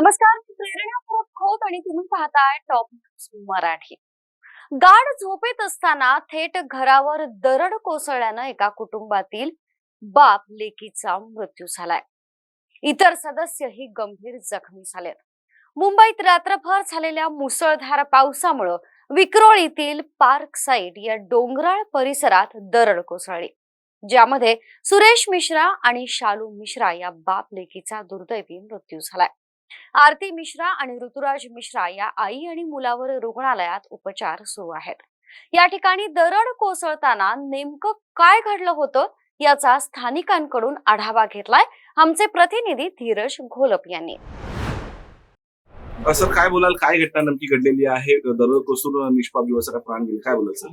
नमस्कार प्रेरणा आणि तुम्ही पाहताय टॉप मराठी. गाढ झोपेत असताना थेट घरावर दरड कोसळल्यानं एका कुटुंबातील बाप लेकीचा मृत्यू झालाय. इतर सदस्यही गंभीर जखमी झालेत. मुंबईत रात्रभर झालेल्या मुसळधार पावसामुळं विक्रोळीतील पार्क साईड या डोंगराळ परिसरात दरड कोसळली. ज्यामध्ये सुरेश मिश्रा आणि शालू मिश्रा या बाप लेकीचा दुर्दैवी मृत्यू झालाय. आरती मिश्रा आणि ऋतुराज मिश्रा या आई आणि मुलावर रुग्णालयात उपचार सुरू आहेत. या ठिकाणी दरड कोसळताना नेमकं काय घडलं होतं याचा स्थानिकांकडून आढावा घेतलाय आमचे प्रतिनिधी धीरज घोलप यांनी. सर काय बोलाल? काय घटना नमकी घडलेली आहे? दररोज कोसळून निष्पाप दिवसाला प्राण गेले. काय बोलाल सर?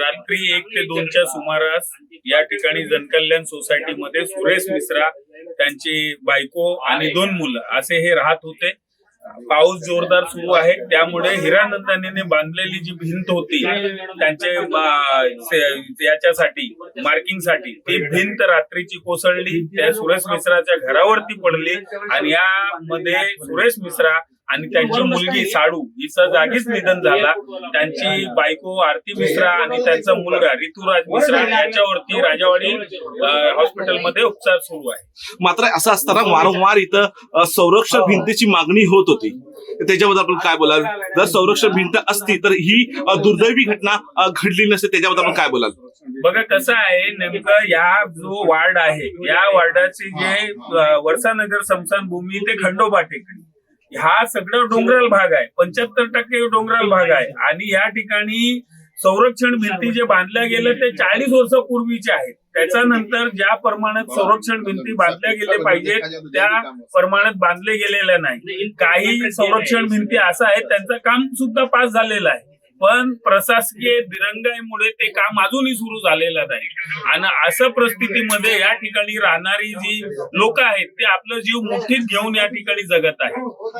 रात्री एक ते दोनच्या सुमारास या ठिकाणी जनकल्याण सोसायटीमध्ये सुरेश मिश्रा त्यांची बायको आणि दोन मुलं असे हे राहत होते. पाऊस जोरदार सुरू आहे. त्यामुळे हिरानंदाने बांधलेली जी भिंत होती त्यांचे याच्यासाठी मार्किंगसाठी ती भिंत रात्रीची कोसळली. त्या सुरेश मिश्राच्या घरावरती पडली आणि यामध्ये सुरेश मिश्रा आणि त्यांची मुलगी साडू हिचा जागीच निधन झाला. त्यांची बायको आरती मिश्रा आणि त्यांचा मुलगा ऋतुराज मिश्रा याच्यावरती राजावाडी हॉस्पिटलमध्ये उपचार सुरू आहे. मात्र असं असताना वारंवार इथं संरक्षण भिंतीची मागणी होत होती. त्याच्याबद्दल आपण काय बोलाल? जर संरक्षण भिंत असती तर ही दुर्दैवी घटना घडली नसते त्याच्याबद्दल आपण काय बोलाल? बघा कसं आहे नेमकं या जो वार्ड आहे या वार्डाचे जे वर्षानगर स्मशानभूमी ते खंडोबा टेकडी हा सगळं डोंगराळ भाग आहे. पंच्याहत्तर टक्के डोंगराळ भाग आहे. आणि या ठिकाणी संरक्षण भिंती जे बांधल्या गेल्या ते चाळीस वर्षापूर्वीचे आहेत. त्याच्यानंतर ज्या प्रमाणात संरक्षण भिंती बांधल्या गेल्या पाहिजेत त्या प्रमाणात बांधले गेलेल्या नाही. काही संरक्षण भिंती असं आहेत त्यांचं काम सुद्धा पास झालेलं आहे. पण प्रशासकीय दिरंगाईमुळे ते काम अजूनही सुरू झालेलं नाही. आणि असं परिस्थितीमध्ये या ठिकाणी राहणारी जी लोक आहेत ते आपलं जीव मुठीत घेऊन या ठिकाणी जगत आहेत.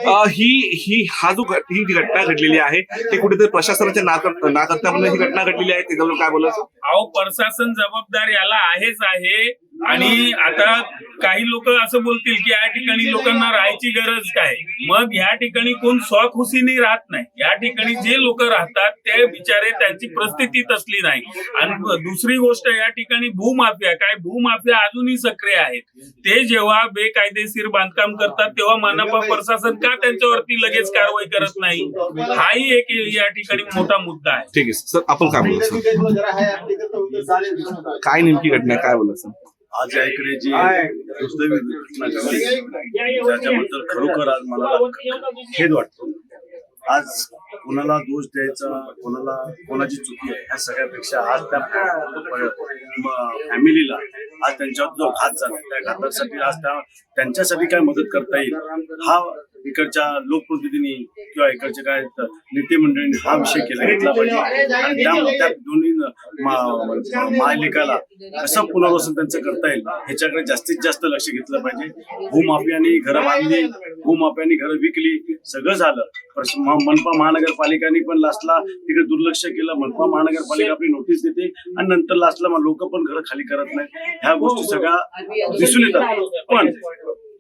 अ, ही ही हा जो ही जी घटना घडलेली आहे ते कुठेतरी प्रशासनाच्या नाकर- नाकर्त्यामुळे ही घटना घडलेली आहे त्याच्याबद्दल काय बोलाल? अहो प्रशासन जबाबदार याला आहेच आहे. आणि आता काही लोक असं बोलतील की या ठिकाणी लोकांना राहायची गरज काय? मग या ठिकाणी कोण स्वखुशीने राहत नाही. या ठिकाणी जे लोक राहतात ते बिचारे त्यांची परिस्थिती तसली नाही. आणि दुसरी गोष्ट या ठिकाणी भूमाफिया काय भूमाफिया अजूनही सक्रिय आहेत. ते जेव्हा बेकायदेशीर बांधकाम करतात तेव्हा मनपा प्रशासन का त्यांच्यावरती लगेच कारवाई करत नाही? हाही एक या ठिकाणी मोठा मुद्दा आहे. ठीक आहे सर. आपण काय सर? काय नेमकी घटना काय सर? आज या इकडे जी दुर्दैवी घटना घडली त्याच्याबद्दल खरोखर आज मला खेद वाटतो. आज कोणाला दोष द्यायचा कोणाला कोणाची चुकी आहे ह्या सगळ्यापेक्षा आज त्या फॅमिलीला आज त्यांच्यावर जो घात झाला त्या घातासाठी आज त्या त्यांच्यासाठी काय मदत करता येईल हा इकडच्या लोकप्रतिनिधींनी किंवा इकडच्या काय नेते मंडळींनी हा विषय केला घेतला पाहिजे. आणि त्या दोन्ही मा- मायलेकाला कसं पुनर्वसन त्यांचं करता येईल. ह्याच्याकडे जास्तीत जास्त लक्ष घेतलं पाहिजे. भूमाफियांनी घरं बांधली भूमाफियांनी घरं विकली सगळं झालं. मनपा महानगरपालिकांनी पण लास्टला तिकडे दुर्लक्ष केलं. मनपा महानगरपालिका आपली नोटीस देते. आणि नंतर लास्टला लोक पण घरं खाली करत नाही ह्या गोष्टी सगळ्या दिसून येतात. पण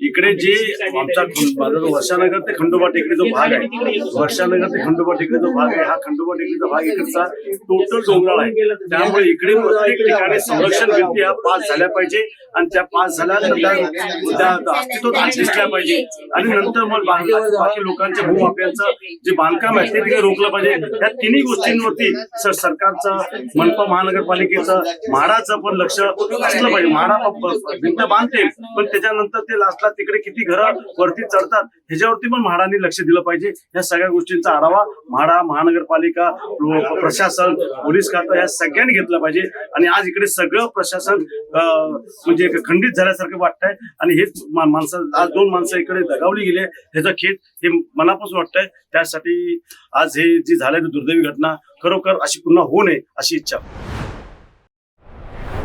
इकडे जे आमचा माझा जो वर्षानगर ते खंडोबा टेकडी जो भाग आहे वर्षानगर ते खंडोबा टेकडी जो भाग आहे हा खंडोबा टेकडीचा भाग इकडचा टोटल डोंगराळ आहे. त्यामुळे इकडे प्रत्येक ठिकाणी संरक्षण भिंती ह्या पास झाल्या पाहिजे आणि त्या पास झाल्यानंतर त्या- अस्तित्वात दिसल्या पाहिजे. आणि नंतर मग बांध- बाकी लोकांच्या भूमाफियांचं जे बांधकाम आहे ते तिकडे रोखलं पाहिजे. या तिन्ही गोष्टींवरती सर सरकारचं मनपा महानगरपालिकेचं म्हाडाचं पण लक्ष असलं पाहिजे. म्हाडा भिंत बांधते पण त्याच्यानंतर ते लास्टला तिकडे किती घरं वरती चढतात ह्याच्यावरती पण म्हाडांनी लक्ष दिलं पाहिजे. या सगळ्या गोष्टींचा आढावा म्हाडा महानगरपालिका प्रशासन पोलीस खातं या सगळ्यांनी घेतलं पाहिजे. आणि आज इकडे सगळं प्रशासन म्हणजे खंडित झाल्यासारखं वाटतंय. आणि हेच माणसं आज दोन माणसं इकडे दगावली गेली ह्याचा खेद हे मनापासून वाटतंय. त्यासाठी आज हे जी झालेली दुर्दैवी घटना खरोखर अशी पुन्हा होऊ नये अशी इच्छा.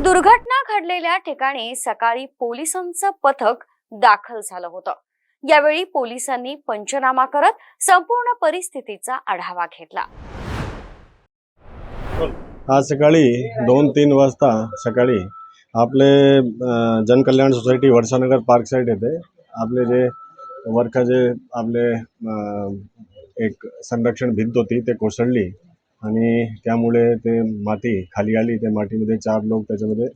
दुर्घटना घडलेल्या ठिकाणी सकाळी पोलिसांचं पथक दाखल झालं होतं. यावेळी पोलिसांनी पंचनामा करत संपूर्ण परिस्थितीचा आढावा घेतला. आज सकाळी दोन तीन वाजता सकाळी आपले जनकल्याण सोसायटी वर्षानगर पार्क साईड येथे आपले जे वरखाचे आपले एक संरक्षण भिंत होती ते कोसळली आणि त्यामुळे ते माती खाली आली. त्या मातीमध्ये चार लोक त्याच्यामध्ये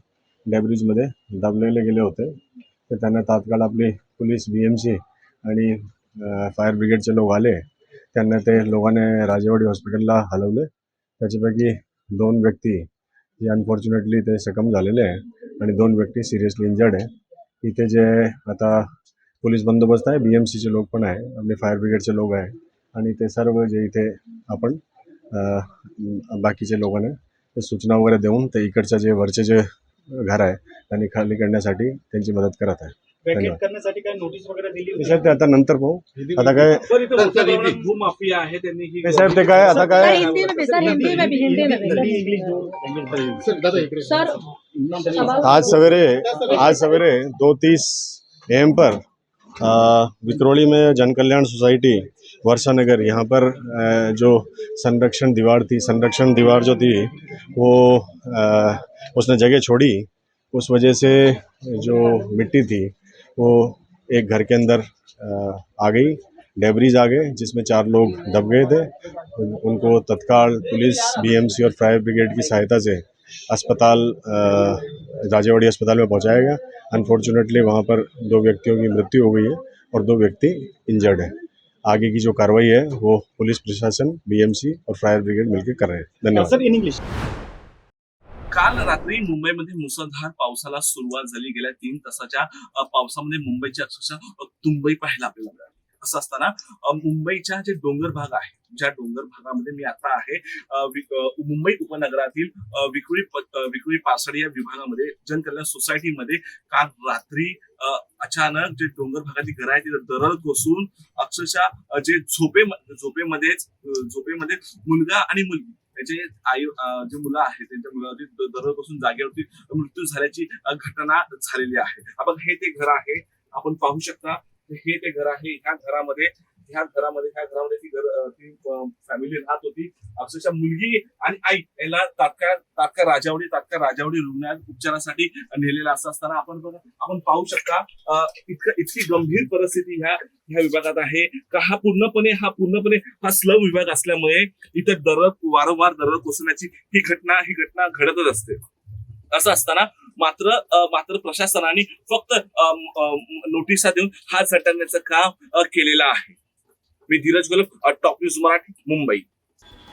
डॅब्रिजमध्ये दाबलेले गेले होते. तर त्यांना तात्काळ आपली पोलीस बी एम सी आणि फायर ब्रिगेडचे लोक आले. त्यांना ते लोकांनी राजेवाडी हॉस्पिटलला हलवले. त्याच्यापैकी दोन व्यक्ती जे अनफॉर्च्युनेटली ते सकम झालेले आहे आणि दोन व्यक्ती सिरियसली इंजर्ड आहे. इथे जे आता पोलीस बंदोबस्त आहे बी एम सीचे लोक पण आहे आपले फायर ब्रिगेडचे लोक आहे आणि ते सर्व जे इथे आपण बाकीचे लोकांना ते सूचना वगैरे देऊन ते इकडच्या जे वरचे जे घर आहे त्यांनी खाली करण्यासाठी त्यांची मदत करत आहे. धन्यवाद. करण्यासाठी काय नोटीस वगैरे दिली होती? साहेब ते आता नंतर पाहू. आता काय सर इथे भूमाफिया आहे त्यांनी ही नाही साहेब ते काय आता सर काय हिंदी में भी सर हिंदी में भी हिंदी में भी इंग्लिश दो सर आज सवेरे आज सवेरे दो तीस एम पर विक्रोली में जन कल्याण सोसाइटी, वर्षा नगर, यहाँ पर जो संरक्षण दीवार थी, संरक्षण दीवार जो थी, वो उसने जगह छोड़ी। उस वजह से जो मिट्टी थी, वो एक घर के अंदर, आ गई। डेबरीज आ गए, जिसमें चार लोग दब गए थे। उनको तत्काल पुलिस बीएमसी और फायर ब्रिगेड की सहायता से अस्पताल राजेवाड़ी अस्पताल में पहुंचाया गया। अनफॉर्चुनेटली वहाँ पर दो व्यक्तियों की मृत्यु हो गई है और दो व्यक्ति इंजर्ड है। आगे की जो कार्रवाई है वो पुलिस प्रशासन बीएमसी और फायर ब्रिगेड मिलकर कर रहे हैं। धन्यवाद। सर इन इंग्लिश काल रात्री मुंबईमध्ये मुसळधार पावसाला सुरुवात झाली. गेल्या तीन तासाच्या पावसामध्ये मुंबईच्या अक्षरशः तुंबई पाहायला आपल्याला मिळाली. असं असताना मुंबईच्या जे डोंगर भाग आहे ज्या डोंगर भागामध्ये मी आता आहे मुंबई उपनगरातील अ, विक्रोळी पासडी विक्रोळी पारसाडी या विभागामध्ये जनकल्याण सोसायटीमध्ये काल रात्री अचानक जे डोंगर भागातली घरं आहेत तिथे दरड कोसळून अक्षरशः जे झोपे झोपेमध्येच झोपेमध्ये मुलगा आणि मुलगी त्याचे आई जे मुलं आहेत त्यांच्या मुलावरती दररोजपासून जागेवरती मृत्यू झाल्याची घटना झालेली आहे. आपण हे ते घर आहे. आपण पाहू शकता हे ते घर आहे. ह्या घरामध्ये ह्या घरामध्ये ह्या घरामध्ये ती घर ती फॅमिली राहत होती. अक्षरशः मुलगी आणि आई याला तात्काळ तात्काळ राजावडी तात्काळ राजावडी रुग्णालयात उपचारासाठी नेलेला असं असताना आपण बघा आपण पाहू शकता इतकं इतकी गंभीर परिस्थिती ह्या ह्या विभागात आहे. का हा पूर्णपणे हा पूर्णपणे हा स्लम विभाग असल्यामुळे इथं दरड वारंवार दरड कोसळण्याची ही घटना ही घटना घडतच असते. असं असताना मात्र मात्र प्रशासनाने फक्त नोटिसा देऊन हात झटकण्याचं काम केलेलं आहे. मी धीरज गोलप टॉप न्यूज मराठी मुंबई.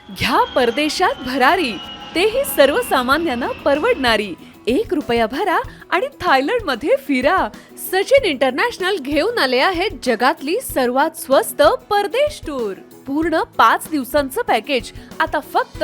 घ्या परदेशात भरारी तेही सर्वसामान्यांना परवडणारी. एक रुपया भरा आणि थायलंडमध्ये फिरा. सचिन इंटरनॅशनल घेऊन आले आहेत जगातली सर्वात स्वस्त परदेश टूर. पूर्ण पाच दिवसांचं पॅकेज. आता फक्त